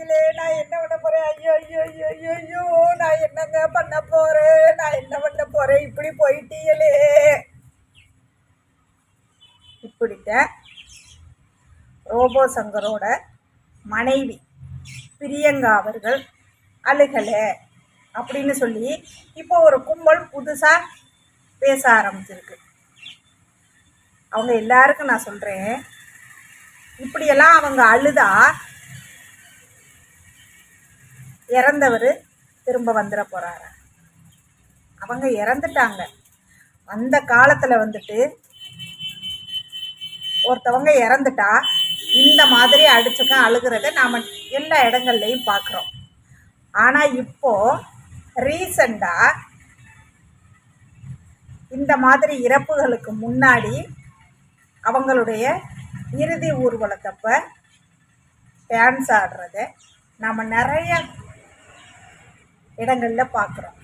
தெரியலே நான் என்ன பண்ண போறேன்? ஐயோ ஐயோ ஐயோ ஐயோ ஐயோ நான் என்னங்க பண்ண போறேன்? நான் என்ன பண்ண போறேன்? இப்படி போயிட்டீங்களே. இப்படித்த ரோபோ சங்கரோட மனைவி பிரியங்கா அவர்கள் அழுகலை அப்படின்னு சொல்லி இப்போ ஒரு கும்பல் புதுசாக பேச ஆரம்பிச்சிருக்கு. அவங்க எல்லாருக்கும் நான் சொல்கிறேன் இப்படியெல்லாம் அவங்க அழுதா இறந்தவர் திரும்ப வந்துட போகிறாரு அவங்க இறந்துட்டாங்க. அந்த காலத்தில் வந்துட்டு ஒருத்தவங்க இறந்துட்டா இந்த மாதிரி அடிச்சுக்க அழுகிறத நாம் எல்லா இடங்கள்லையும் பார்க்குறோம் ஆனால் இப்போது ரீசண்டாக இந்த மாதிரி இறப்புகளுக்கு முன்னாடி அவங்களுடைய இறுதி ஊர்வலத்தப்ப டான்ஸ் ஆடுறத நாம் நிறைய இடங்களில் பார்க்குறோம்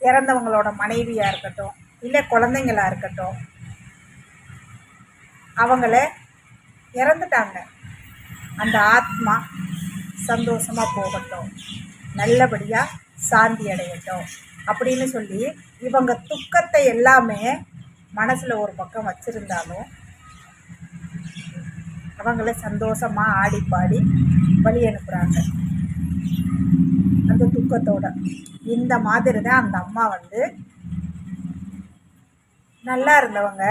இறந்தவங்களோட மனைவியாக இருக்கட்டும் இல்லை குழந்தைங்களாக இருக்கட்டும் அவங்கள இறந்துட்டாங்க. அந்த ஆத்மா சந்தோஷமாக போகட்டும் நல்லபடியாக சாந்தி அடையட்டும் அப்படின்னு சொல்லி இவங்க துக்கத்தை எல்லாமே மனசில் ஒரு பக்கம் வச்சுருந்தாலும் அவங்கள சந்தோஷமாக ஆடி பாடி வழி அனுப்புகிறாங்க அந்த துக்கத்தோட. இந்த மாதிரி தான் அந்த அம்மா வந்து நல்லா இருந்தவங்க.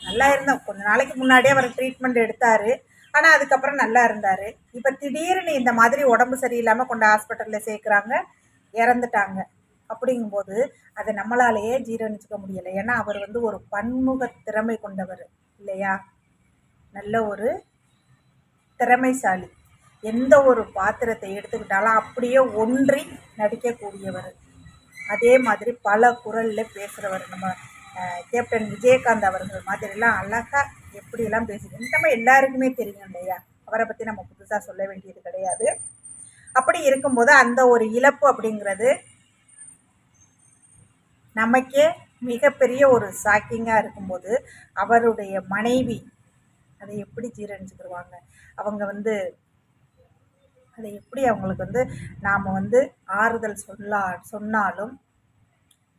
நல்லா இருந்தோம். கொஞ்ச நாளைக்கு முன்னாடியே அவர் ட்ரீட்மெண்ட் எடுத்தார். ஆனால் அதுக்கப்புறம் நல்லா இருந்தார். இப்போ திடீர்னு இந்த மாதிரி உடம்பு சரியில்லாமல் கொண்டு ஹாஸ்பிட்டலில் சேர்க்குறாங்க. இறந்துட்டாங்க. அப்படிங்கும்போது அதை நம்மளாலேயே ஜீரணிச்சுக்க முடியலை. ஏன்னா அவர் வந்து ஒரு பன்முக திறமை கொண்டவர் இல்லையா? நல்ல ஒரு திறமைசாலி. எந்த ஒரு பாத்திரத்தை எடுத்துக்கிட்டாலும் அப்படியே ஒன்றி நடிக்கக்கூடியவர். அதே மாதிரி பல குரலில் பேசுகிறவர் நம்ம கேப்டன் விஜயகாந்த் அவர்கள் மாதிரிலாம் அழகாக எப்படியெல்லாம் பேசுகிறோம் நம்ம எல்லாருக்குமே தெரியும் இல்லையா? அவரை பற்றி நம்ம புதுசாக சொல்ல வேண்டியது கிடையாது. அப்படி இருக்கும்போது அந்த ஒரு இழப்பு அப்படிங்கிறது நமக்கே மிகப்பெரிய ஒரு ஷாக்கிங்காக இருக்கும்போது அவருடைய மனைவி அதை எப்படி ஜீரணிச்சுக்கிடுவாங்க அவங்க வந்து அதை எப்படி அவங்களுக்கு வந்து நாம் வந்து ஆறுதல் சொல்லா சொன்னாலும்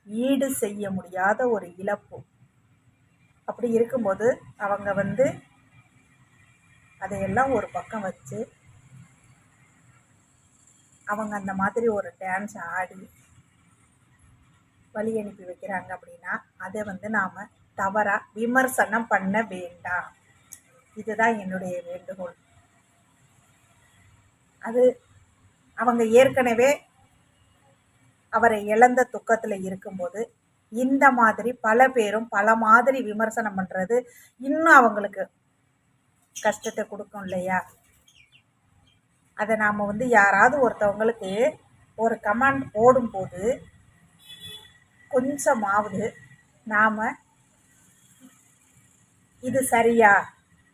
ஈடு செய்ய முடியாத ஒரு இழப்பு. அப்படி இருக்கும்போது அவங்க வந்து அதையெல்லாம் ஒரு பக்கம் வச்சு அவங்க அந்த மாதிரி ஒரு டான்ஸ் ஆடி வழி அனுப்பி வைக்கிறாங்க அப்படின்னா அதை வந்து நாம் தவறாக விமர்சனம் பண்ண வேண்டாம். இதுதான் என்னுடைய வேண்டுகோள். அது அவங்க ஏற்கனவே அவரை இழந்த துக்கத்தில் இருக்கும்போது இந்த மாதிரி பல பேரும் பல மாதிரி விமர்சனம் பண்ணுறது இன்னும் அவங்களுக்கு கஷ்டத்தை கொடுக்கும் இல்லையா? அதை நாம் வந்து யாராவது ஒருத்தவங்களுக்கு ஒரு கமெண்ட் போடும்போது கொஞ்சமாவது நாம் இது சரியா?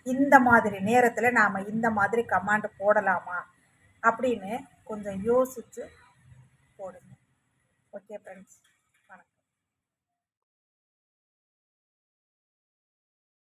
இந்த மாதிரி நேரத்தில் நாம் இந்த மாதிரி கமாண்ட் போடலாமா? அப்படின்னு கொஞ்சம் யோசித்து போடுங்க. Okay friends